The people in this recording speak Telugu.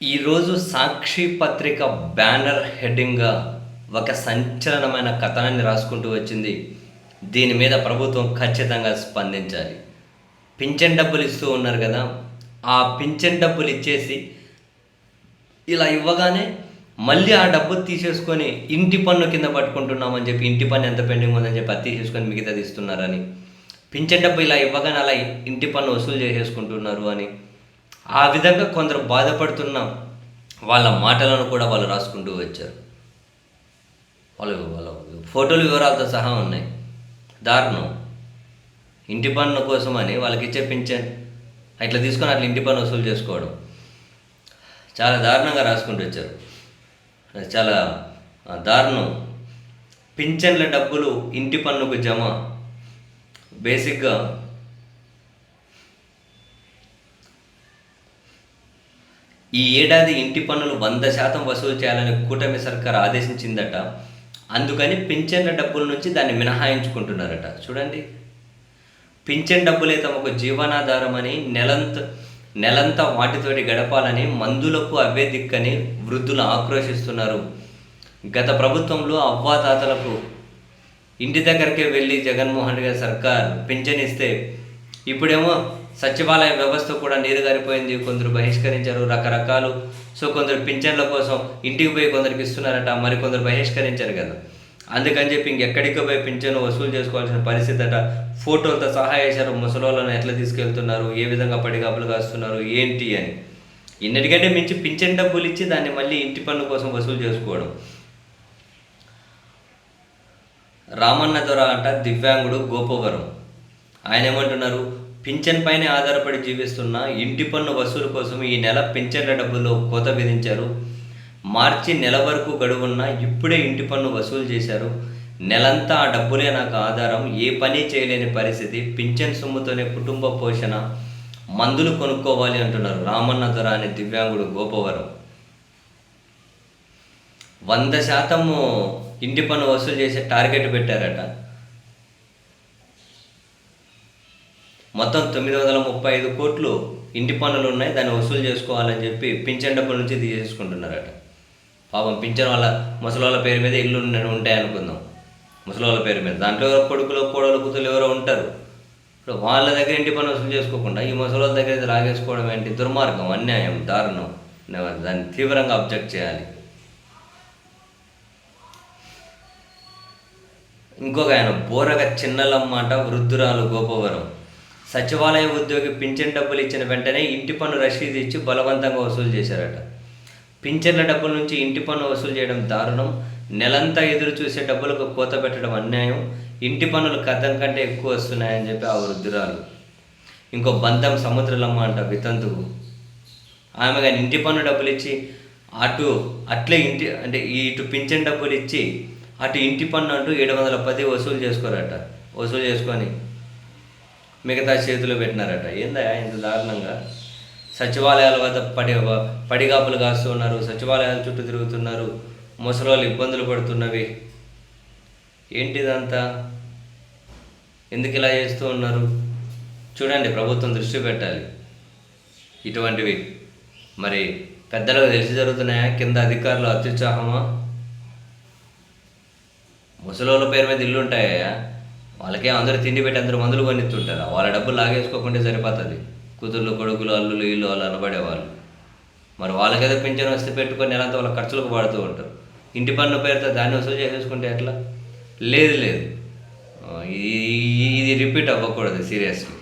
ఈరోజు సాక్షి పత్రిక బ్యానర్ హెడ్డింగ్గా ఒక సంచలనమైన కథనాన్ని రాసుకుంటూ వచ్చింది. దీని మీద ప్రభుత్వం ఖచ్చితంగా స్పందించాలి. పింఛన్ డబ్బులు ఇస్తూ ఉన్నారు కదా ఆ పింఛన్ డబ్బులు ఇచ్చేసి ఇలా ఇవ్వగానే మళ్ళీ ఆ డబ్బు తీసేసుకొని ఇంటి పన్ను కింద పట్టుకుంటున్నామని చెప్పి ఇంటి పన్ను ఎంత పెండింగ్ ఉందని చెప్పి అది తీసేసుకొని మిగతాది ఇస్తున్నారని. పింఛన్ డబ్బు ఇలా ఇవ్వగానే అలా ఇంటి పన్ను వసూలు చేసేసుకుంటున్నారు అని ఆ విధంగా కొందరు బాధపడుతున్న వాళ్ళ మాటలను కూడా వాళ్ళు రాసుకుంటూ వచ్చారు. వాళ్ళు వాళ్ళ ఫోటోలు వివరాలతో సహా ఉన్నాయి. దారుణం. ఇంటి పన్ను కోసమని వాళ్ళకి ఇచ్చే పింఛన్. ఇట్లా తీసుకొని అట్లా ఇంటి పన్ను వసూలు చేసుకోవడం. చాలా దారుణంగా రాసుకుంటూ వచ్చారు. చాలా దారుణం. పింఛన్ల డబ్బులు ఇంటి పన్నుకు జమ. బేసిక్గా ఈ ఏడాది ఇంటి పన్నులు వంద శాతం వసూలు చేయాలని కూటమి సర్కార్ ఆదేశించిందట. అందుకని పింఛన్ల డబ్బుల నుంచి దాన్ని మినహాయించుకుంటున్నారట. చూడండి. పింఛన్ డబ్బులే తమకు జీవనాధారం అని నెలంత నెలంతా వాటితోటి గడపాలని మందులకు అవే దిక్కని వృద్ధులు ఆక్రోశిస్తున్నారు. గత ప్రభుత్వంలో అవ్వాతాతలకు ఇంటి దగ్గరికే వెళ్ళి జగన్మోహన్ రెడ్డి గారి సర్కార్ పింఛన్ ఇస్తే ఇప్పుడేమో సచివాలయ వ్యవస్థ కూడా నీరు గారిపోయింది కొందరు బహిష్కరించారు రకరకాలు. సో కొందరు పింఛన్ల కోసం ఇంటికి పోయి కొందరికి ఇస్తున్నారట మరి కొందరు బహిష్కరించారు కదా. అందుకని చెప్పి ఇంకెక్కడికి పోయి పింఛను వసూలు చేసుకోవాల్సిన పరిస్థితి అట ఫోటోలతో సహాయ చేశారు ముసలోళ్ళను ఎట్లా తీసుకెళ్తున్నారు? ఏ విధంగా పడిగాపులు కాస్తున్నారు? ఏంటి అని. ఇన్నిటికంటే మించి పింఛన్ డబ్బులు ఇచ్చి దాన్ని మళ్ళీ ఇంటి పన్ను కోసం వసూలు చేసుకోవడం. రామన్న దొర అంట దివ్యాంగుడు గోపవరం. ఆయన ఏమంటున్నారు? పింఛన్ పైనే ఆధారపడి జీవిస్తున్న ఇంటి పన్ను వసూలు కోసం ఈ నెల పింఛన్ల డబ్బుల్లో కోత విధించారు. మార్చి నెల వరకు గడువున్న ఇప్పుడే ఇంటి పన్ను వసూలు చేశారు. నెలంతా ఆ డబ్బులే నాకు ఆధారం. ఏ పని చేయలేని పరిస్థితి. పింఛన్ సొమ్ముతోనే కుటుంబ పోషణ. మందులు కొనుక్కోవాలి అంటున్నారు రామన్న దొర అనే దివ్యాంగుడు గోపవరం. వంద శాతము ఇంటి పన్ను వసూలు చేసే టార్గెట్ పెట్టారట. మొత్తం తొమ్మిది వందల ముప్పై ఐదు కోట్లు ఇంటి పన్నులు ఉన్నాయి దాన్ని వసూలు చేసుకోవాలని చెప్పి పింఛన్ డబ్బుల నుంచి తీసేసుకుంటున్నారట. పాపం పింఛన్ వాళ్ళ ముసలోళ్ళ పేరు మీద ఇల్లు ఉంటాయి అనుకుందాం. ముసలోళ్ళ పేరు మీద. దాంట్లో ఎవరో కొడుకులు కోడలు కూతులు ఎవరో ఉంటారు. ఇప్పుడు వాళ్ళ దగ్గర ఇంటి పన్ను వసూలు చేసుకోకుండా ఈ ముసలి దగ్గర ఇది లాగేసుకోవడం ఏంటి? దుర్మార్గం అన్యాయం దారుణం. దాన్ని తీవ్రంగా అబ్జెక్ట్ చేయాలి. ఇంకొక ఆయన బోరగ చిన్నలమ్మాట వృద్ధురాలు గోపవరం. సచివాలయ ఉద్యోగి పింఛన్ డబ్బులు ఇచ్చిన వెంటనే ఇంటి పన్ను రసీదు ఇచ్చి బలవంతంగా వసూలు చేశారట. పింఛన్ల డబ్బుల నుంచి ఇంటి పన్ను వసూలు చేయడం దారుణం. నెలంతా ఎదురు చూసే డబ్బులకు కోత పెట్టడం అన్యాయం. ఇంటి పన్నులు కథం కంటే ఎక్కువ వస్తున్నాయని చెప్పి ఆ వృద్ధురాలు. ఇంకో బంధం సముద్రలమ్మ అంట వితంతువు. ఆమె కానీ ఇంటి పన్ను డబ్బులు ఇచ్చి అటు అట్లే ఇంటి అంటే ఇటు పింఛన్ డబ్బులు ఇచ్చి అటు ఇంటి పన్ను అంటూ ఏడు వందల పది వసూలు చేసుకోరట. వసూలు చేసుకొని మిగతా చేతులు పెట్టినారట. ఏందా ఇంత దారుణంగా? సచివాలయాల వద్ద పడి పడిగాపులు కాస్తున్నారు సచివాలయాల చుట్టూ తిరుగుతున్నారు ముసలోళ్ళు ఇబ్బందులు పడుతున్నవి. ఏంటిదంతా? ఎందుకు ఇలా చేస్తూ ఉన్నారు? చూడండి ప్రభుత్వం దృష్టి పెట్టాలి. ఇటువంటివి. మరి పెద్దలకు తెలిసి జరుగుతున్నాయా? కింద అధికారులు అత్యుత్సాహమా? ముసలోళ్ళ పేరు మీద ఇల్లు ఉంటాయా వాళ్ళకే అందరూ తిండి పెట్టి అందరూ మందులు కొనిస్తుంటారు. వాళ్ళ డబ్బులు లాగేసుకోకుంటే సరిపోతుంది. కూతుర్లు కొడుకులు అల్లులు ఇల్లు వాళ్ళు అనబడేవాళ్ళు. మరి వాళ్ళకేదో పింఛను వస్తే పెట్టుకొని నెలంతా వాళ్ళ ఖర్చులకు వాడుతూ ఉంటారు. ఇంటి పన్ను పేరుతో దాన్ని వసూలు చేసేసుకుంటే ఎట్లా? లేదు లేదు. ఇది ఇది రిపీట్ అవ్వకూడదు సీరియస్లీ.